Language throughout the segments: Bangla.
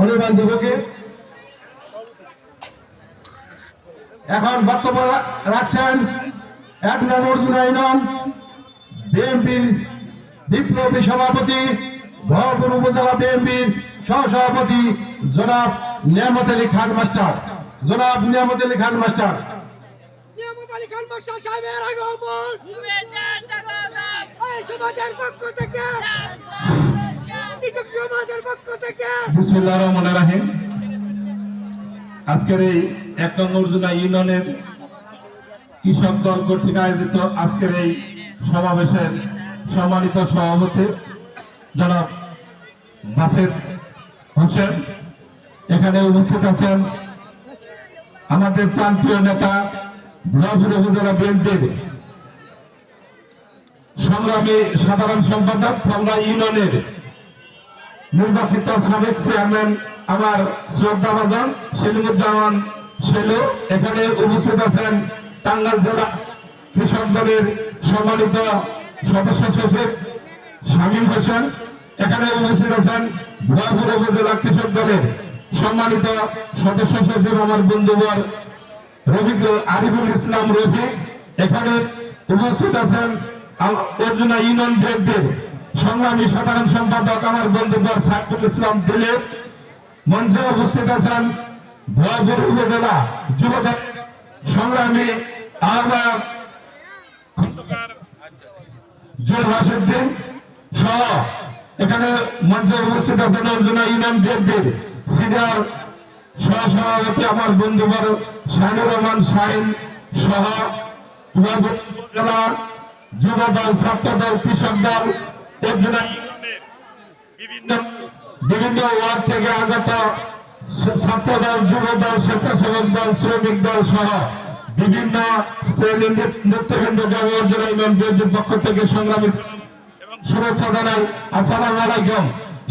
অনির্বাণ যুবকে। এখন বক্তব্য রাখছেন এক নং অর্জুন বিএনপির বিপ্লবী সভাপতি ভরপুর উপজেলা বিএনপির সহসভাপতি জনাব নিয়ামত আলী খান মাস্টার। জনাব নিয়ামত আলী খান মাস্টার। নিয়ামত আলী খান মাস্টার সাহেবের আগমন। সমাজের পক্ষ থেকে আজকের এই এক নম্বর জুলাই ইউনিয়নের কৃষক দল কর্তৃক আয়োজিত আজকের এই সমাবেশের সম্মানিত সভাপতি জনাব নাসির হোসেন। এখানে উপস্থিত আছেন আমাদের প্রান্তীয় নেতা ব্লাউজুর উপজেলা বিএনপির সংগ্রামী সাধারণ সম্পাদক ইউনিয়নের নির্বাচিত সাবেক চেয়ারম্যান আমার শ্রদ্ধাভাজন সেলিমুজ্জামান সেলু। এখানে উপস্থিত আছেন টাঙ্গাল জেলা কৃষক দলের সম্মানিত সদস্য সচিব শামীম হোসেন। এখানে উপস্থিত আছেন ভুয়াপুর উপজেলা কৃষক দলের সম্মানিত সদস্য সচিব আমার বন্ধুবর রফিক আরিফুল ইসলাম রফিক এখানে উপস্থিত আছেন অর্জুনা ইউনিয়ন বিএনপির সংগ্রামী সাধারণ সম্পাদক আমার বন্ধুবর সাইফুল ইসলাম দিলীপ মঞ্চে উপস্থিত আছেন ভুয়াপুর উপজেলা যুবদল সংগ্রামী আহ্বায়ক সহ এখানে মঞ্চে আমার রহমান যুব দল, কৃষক দল বিভিন্ন ওয়ার্ড থেকে আগত ছাত্র দল যুব দল স্বেচ্ছাসেবক দল শ্রমিক দল সহ বিভিন্ন শ্রেণির নেতৃবৃন্দ অর্জুনা ইউনিয়ন বিএনপির পক্ষ থেকে সংগ্রামী এবং শুভেচ্ছা জানাই। আসসালামু আলাইকুম।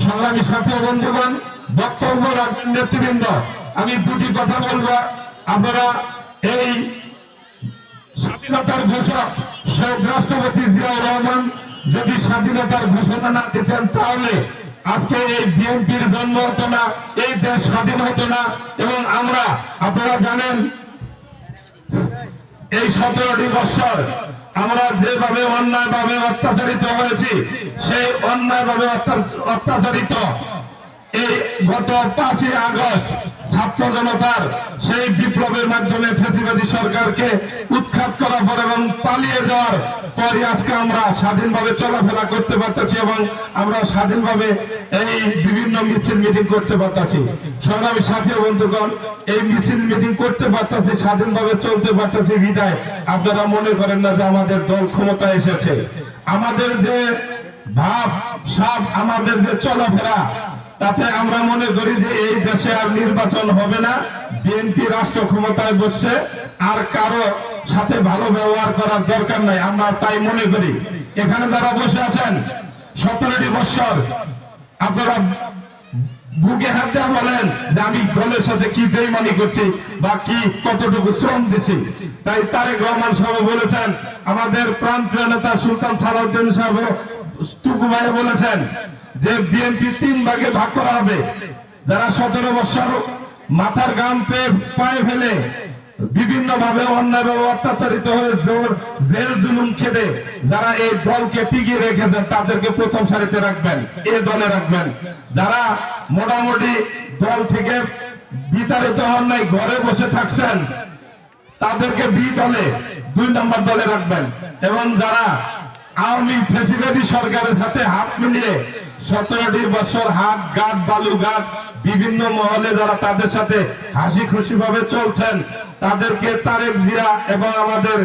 সংগ্রামী সাথী বন্ধুগণ বক্তব্য রাখবেন নেতৃবৃন্দ। আমি দুটি কথা বলব। আপনারা এই স্বাধীনতার ঘোষক শহীদ রাষ্ট্রপতি জিয়াউর রহমান যদি স্বাধীনতার ঘোষণা না দিতেন তাহলে আজকে এই বিএনপির জন্ম হতো না, এই দেশ স্বাধীন হতো না। এবং আমরা, আপনারা জানেন, এই সতেরোটি বৎসর আমরা যেভাবে অন্যায় ভাবে অত্যাচারিত করেছি সেই অন্যায় ভাবে অত্যাচারিত এই গত পাঁচই আগস্ট ছাত্র জনতার সেই বিপ্লবের মাধ্যমে ফেসিবাদী সরকারকে উৎখাত করার পর এবং পালিয়ে যাওয়ার পরই আজকে আমরা স্বাধীনভাবে চলাফেরা করতে পারতেছি এবং আমরা স্বাধীনভাবে এই বিভিন্ন মিছিল মিটিং করতে পারতেছি। সংগ্রামী সাথী বন্ধুগণ, এই মিছিল মিটিং করতে পারতেছি, স্বাধীনভাবে চলতে পারতেছি, বিদায়। আপনারা মনে করেন না যে আমাদের দল ক্ষমতা এসেছে। আমাদের যে ভাব, সব, আমাদের যে চলাফেরা তাতে আমরা মনে করি যে এই দেশে আর নির্বাচন হবে না। বিএনপি রাষ্ট্র ক্ষমতায় বসছে, আর কারও সাথে ভালো ব্যবহার করার দরকার নাই। আমরা তাই মনে করি। এখানে যারা বসে আছেন, সতেরোটি বৎসর, আপনারা বুকে হাত দেওয়া বলেন যে আমি দলের সাথে কি বেইমানি করছি বা কি কতটুকু শ্রম দিছি। তাই তারেক রহমান সাহেব বলেছেন, আমাদের প্রান্তীয় নেতা সুলতান সালাউদ্দিন সাহেব টুকু ভাই বলেছেন যে বিএনপি তিন ভাগে ভাগ করা হবে, যারা সতেরো বছর মাথার গাম পায়ে ফেলে বিভিন্ন ভাবে অন্যায় ভাবে অত্যাচারিত হয়ে জোর জেল জুলুম খেটে যারা এই দলকে টিকিয়ে রেখেছেন, তাদেরকে প্রথম সারিতে রাখবেন, এ দলে রাখবেন। যারা মোটামুটি দল থেকে বিতাড়িত হন নাই, ঘরে বসে থাকছেন, তাদেরকে বি দলে, দুই নম্বর দলে রাখবেন। এবং যারা আওয়ামী ফেসিবাদী সরকারের সাথে হাত মিলিয়ে সতেরোটি বছর হাত গাত বালু গাত বিভিন্ন মহলে যারা তাদের সাথে হাসি খুশি ভাবে চলছেন, তাদেরকে তারেক জিয়া এবং আমাদের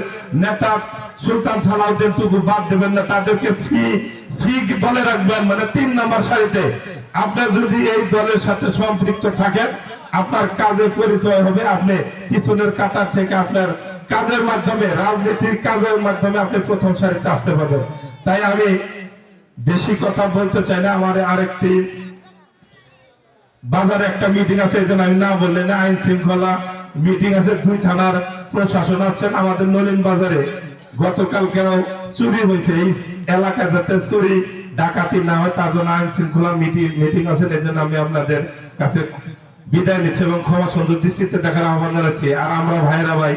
নেতা সুলতান সালাউদ্দিন টুকু বাদ দেবেন না, তাদেরকে সি সি দলে রাখবেন? মানে তিন নম্বর সারিতে। আপনার যদি এই দলের সাথে সম্পৃক্ত থাকেন, আপনার কাজের পরিচয় হবে, আপনি পিছনের কাতার থেকে আপনার কাজের মাধ্যমে, রাজনীতির কাজের মাধ্যমে আপনি প্রথম সারিতে আসতে পারবেন। তাই আমি বেশি কথা বলতে চাই না, আমার আরেকটি বাজারে একটা মিটিং আছে, এই আমি না বললে না, আইন শৃঙ্খলা মিটিং আছে, দুই থানার প্রশাসন আছেন আমাদের নলিন বাজারে। গতকালকেও চুরি হয়েছে, এই এলাকায় যাতে চুরি ডাকাতি না হয়, তার জন্য আইন শৃঙ্খলা মিটিং মিটিং আছে, এই জন্য আমি আপনাদের কাছে বিদায় নিচ্ছি এবং ক্ষমা সুন্দর দৃষ্টিতে দেখার আহ্বান জানাচ্ছি। আর আমরা ভাইরা ভাই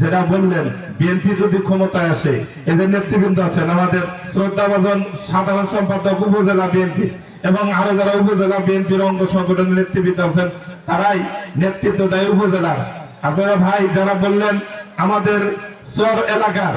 যেটা বললেন, বিএনপি যদি ক্ষমতায় আসে, এদের নেতৃবৃন্দ আছেন আমাদের শ্রদ্ধাভাজন সাধারণ সম্পাদক উপজেলা বিএনপি এবং আরও যারা উপজেলা বিএনপির অঙ্গ সংগঠনের নেতৃবৃন্দ আছেন, তারাই নেতৃত্ব দেয় উপজেলার আপনারা ভাই, যারা বললেন আমাদের চর এলাকার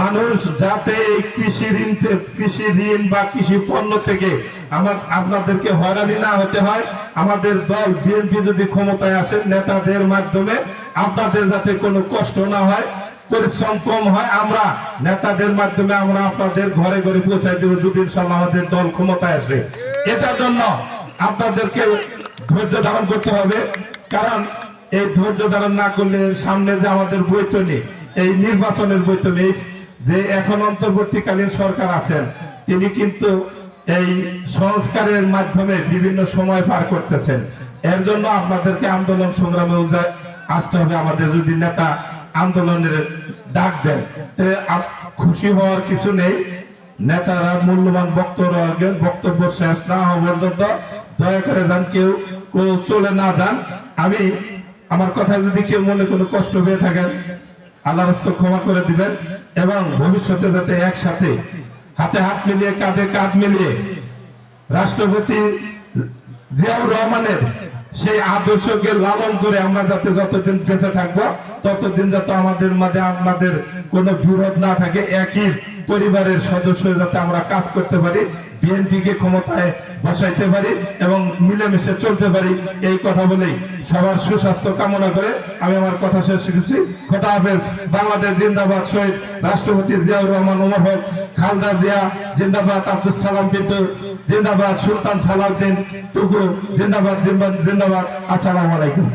মানুষ যাতে এই কৃষি ঋণ কৃষি ঋণ বা কৃষি পণ্য থেকে আমার, আপনাদেরকে হয়রানি না হতে হয়, আমাদের দল বিএনপি যদি ক্ষমতায় আসেন নেতাদের মাধ্যমে আপনাদের যাতে কোনো কষ্ট না হয়, পরিশ্রম কম হয়, আমরা নেতাদের মাধ্যমে আমরা আপনাদের ঘরে ঘরে পৌঁছাই দেবো যদি আমাদের দল ক্ষমতায় আসে এটার জন্য আপনাদেরকে ধৈর্য ধারণ করতে হবে, কারণ এই ধৈর্য ধারণ না করলে সামনে যে আমাদের বৈতনী, এই নির্বাচনের বৈতনী, যে এখন অন্তর্বর্তীকালীন সরকার আছেন, তিনি কিন্তু এই সংস্কারের মাধ্যমে বিভিন্ন সময় পার করতেছেন। এর জন্য আপনাদেরকে আন্দোলন সংগ্রামে আসতে হবে আমাদের যদি নেতা আন্দোলনের ডাক দেন। খুশি হওয়ার কিছু নেই। নেতারা মূল্যবান বক্তব্য বক্তব্য শেষ না হওয়া পর্যন্ত দয়া করে যান, কেউ চলে না যান। আমি আমার কথা যদি কেউ মনে কোনো কষ্ট পেয়ে থাকেন আল্লাহ রাস্তা ক্ষমা করে দিবেন এবং ভবিষ্যতে যাতে একসাথে হাতে হাত মিলিয়ে, কাঁধে কাঁধ মিলিয়ে রাষ্ট্রপতি জিয়াউর রহমানের সেই আদর্শকে লালন করে আমরা যাতে যতদিন বেঁচে থাকব, ততদিন যাতে আমাদের মাঝে আমাদের কোনো বিরোধ না থাকে, একই পরিবারের সদস্য যাতে আমরা কাজ করতে পারি। বিএনপি কে ক্ষমতায় বসাইতে পারি এবং মিলেমিশে চলতে পারি এই কথা বলেই সবার সুস্বাস্থ্য কামনা করে আমি আমার কথা শেষ করছি খোদা হাফেজ, বাংলাদেশ জিন্দাবাদ শহীদ রাষ্ট্রপতি জিয়াউর রহমান উমর হক, খালদা জিয়া, জিন্দাবাদ আব্দুল সালাম বিদ্যু জিন্দাবাদ সুলতান সালাউদ্দিন, টুকু, জিন্দাবাদ জিন্দাবাদ, আসসালামু আলাইকুম।